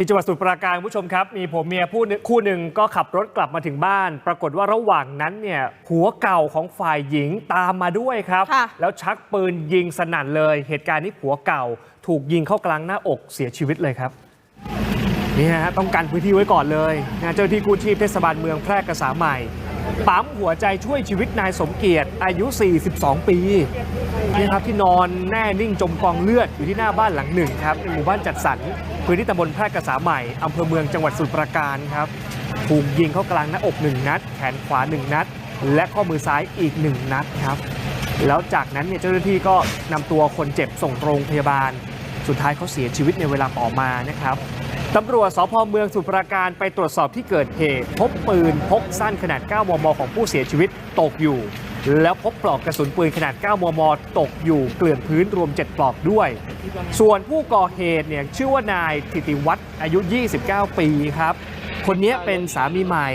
ที่จังหวัดสมุทรปราการคุณผู้ชมครับ มีผมเมียผู้หนึ่งคู่หนึ่งก็ขับรถกลับมาถึงบ้าน ปรากฏว่าระหว่างนั้นเนี่ยผัวเก่าของฝ่ายหญิงตามมาด้วยครับค่ะแล้วชักปืนยิงสนั่นเลย เหตุการณ์นี้ผัวเก่า ถูกยิงเข้ากลางหน้าอกเสียชีวิตเลยครับนี่นะฮะต้องกันพื้นที่ไว้ก่อนเลยนะเจ้าหน้าที่กู้ชีพเทศบาลเมืองแพร่กษาใหม่ ปั๊มหัวใจช่วยชีวิตนายสมเกียรติอายุ 42 ปีนี่ครับที่นอนแน่นิ่งจมกองเลือดอยู่ที่หน้าบ้านหลังหนึ่งครับในหมู่บ้านจัดสรรพื้นที่ตำบลแพร่กษาใหม่อำเภอเมืองจังหวัดสมุทรปราการครับถูกยิงเข้ากลางหน้าอกหนึ่งนัด แขนขวาหนึ่งนัด และข้อมือซ้ายอีกหนึ่งนัดครับ แล้วจากนั้นเนี่ยเจ้าหน้าที่ก็นำตัวคนเจ็บส่งโรงพยาบาล สุดท้ายเขาเสียชีวิตในเวลาต่อมานะครับตำรวจสพเมืองสุพรปราการไปตรวจสอบที่เกิดเหตุ พบปืนพกสั้นขนาด 9 มม ของผู้เสียชีวิตตกอยู่ แล้วพบปลอกกระสุนปืนขนาด 9 มม ตกอยู่เกลื่อนพื้นรวม 7 ปลอกด้วย ส่วนผู้ก่อเหตุเนี่ยชื่อว่านายธิติวัฒน์อายุ 29 ปีครับ คนนี้เป็นสามีใหม่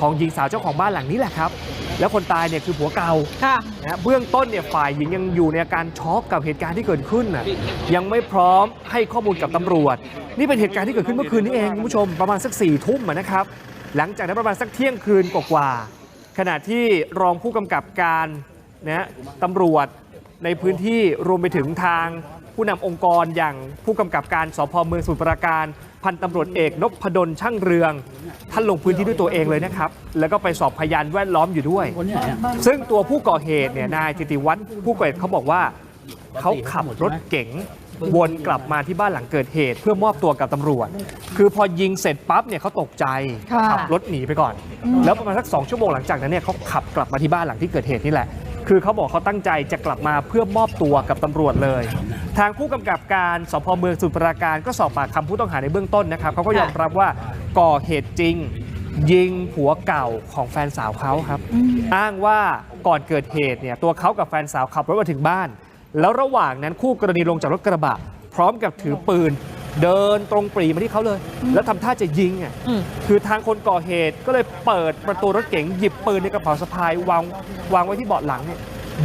ของหญิงสาวเจ้าของบ้านหลังนี้แหละครับ แล้วคนตายเนี่ยคือผัวเก่าค่ะนะเบื้องต้นเนี่ยฝ่ายหญิงยังอยู่ในอาการช็อกกับเหตุการณ์ที่เกิดขึ้นน่ะยังไม่พร้อมให้ข้อมูลกับตำรวจ นี่เป็นเหตุการณ์ที่เกิดขึ้นเมื่อคืนนี้เองคุณผู้ชมประมาณสักสี่ทุ่มอะนะครับ หลังจากนั้นประมาณสักเที่ยงคืนกว่าๆขณะที่รองผู้กำกับการนะตำรวจในพื้นที่รวมไปถึงทางผู้นำองค์กรอย่างผู้กำกับการสพเมืองสมุทรปราการ พันตำรวจเอกนพดลช่างเรือง ท่านลงพื้นที่ด้วยตัวเองเลยนะครับ แล้วก็ไปสอบพยานแวดล้อมอยู่ด้วย ซึ่งตัวผู้ก่อเหตุเนี่ยนายธิติวัฒน์ผู้ก่อเหตุเขาบอกว่าเขาขับรถเก๋งวนกลับมาที่บ้านหลังเกิดเหตุ เพื่อมอบตัวกับตำรวจ คือพอยิงเสร็จปั๊บเนี่ยเขาตกใจค่ะขับรถหนีไปก่อน แล้วประมาณสักสองชั่วโมงหลังจากนั้นเนี่ยเขาขับกลับมาที่บ้านหลังที่เกิดเหตุนี่แหละ คือเขาบอกเขาตั้งใจจะกลับมาเพื่อมอบตัวกับตำรวจเลย ทางผู้กำกับการสพเมืองสมุทรราการก็สอบปากคำผู้ต้องหาในเบื้องต้นนะครับเขาก็ยอมรับว่าก่อเหตุจริงยิงผัวเก่าของแฟนสาวเขาครับ อ้างว่าก่อนเกิดเหตุเนี่ยตัวเขากับแฟนสาวขับรถมาถึงบ้าน แล้วระหว่างนั้นคู่กรณีลงจากรถกระบะ พร้อมกับถือปืน เดินตรงปรีมาที่เขาเลย แล้วทำท่าจะยิงอะอืมคือทางคนก่อเหตุก็เลยเปิดประตูรถเก๋งหยิบปืนในกระเป๋าสะพายวางวางไว้ที่เบาะหลังเนี่ย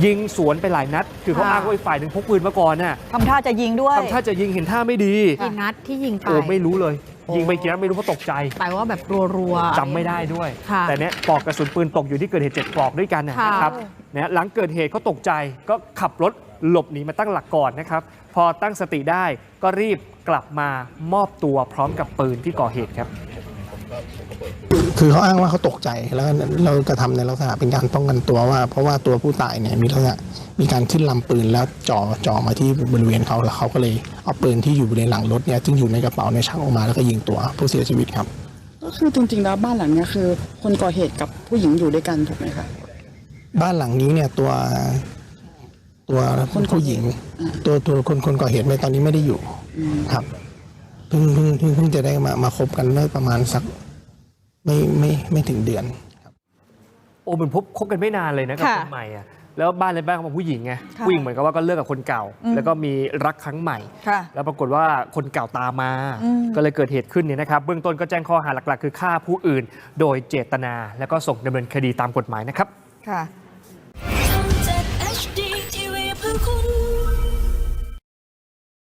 ยิงสวนไปหลายนัด คือเขาค่ะอ้างว่าอีกฝ่ายหนึ่งพกปืนมาก่อนน่ะทำท่าจะยิงด้วยทำท่าจะยิงเห็นท่าไม่ดีกี่นัดที่ยิงไปโอ้ไม่รู้เลยโอ้ยิงไปกี่นัดไม่รู้เพราะตกใจแต่ว่าแบบรัวๆจำไม่ได้ด้วยค่ะแต่เนี้ยปลอกกระสุนปืนตกอยู่ที่เกิดเหตุเจ็ดปลอกด้วยกันนะค่ะนะครับ นะหลังเกิดเหตุเขาตกใจก็ขับรถหลบหนีมาตั้งหลักก่อนนะครับ พอตั้งสติได้ก็รีบกลับมามอบตัวพร้อมกับปืนที่ก่อเหตุครับ คือเขาอ้างว่าเขาตกใจแล้วเรากระทำในลักษณะเป็นการป้องกันตัวว่า เพราะว่าตัวผู้ตายเนี่ยมีลักษณะมีการขึ้นลำปืนแล้วจ่อจ่อมาที่บริเวณเขาแล้วเขาก็เลยเอาปืนที่อยู่บริเวณหลังรถเนี่ยซึ่งอยู่ในกระเป๋าเนี่ยชักออกมาแล้วก็ยิงตัวผู้เสียชีวิตครับ ก็คือจริงๆแล้วบ้านหลังเนี้ยคือ คนก่อเหตุกับผู้หญิงอยู่ด้วยกันถูกไหมคะ บ้านหลังนี้เนี่ยตัวตัวคนก่อผู้หญิง ตัวตัวคนคนก่อเหตุไม่ตอนนี้ไม่ได้อยู่ครับเพิ่งเพิ่งเพิ่งเพิ่งจะได้มามาคบกันเมื่อประมาณสักไม่ไม่ไม่ถึงเดือนโอ้เหมือนพบคบกันไม่นานเลยนะกับค่ะคนใหม่อะแล้วบ้านเลยบ้านของผู้หญิงไงค่ะผู้หญิงเหมือนกับว่าก็เลิกกับคนเก่าอืมแล้วก็มีรักครั้งใหม่ค่ะแล้วปรากฏว่าคนเก่าตามมาอืมก็เลยเกิดเหตุขึ้นเนี่ยนะครับ เบื้องต้นก็แจ้งข้อหาหลักๆ คือฆ่าผู้อื่น โดยเจตนา แล้วก็ส่งดำเนินคดีตามกฎหมายนะครับค่ะ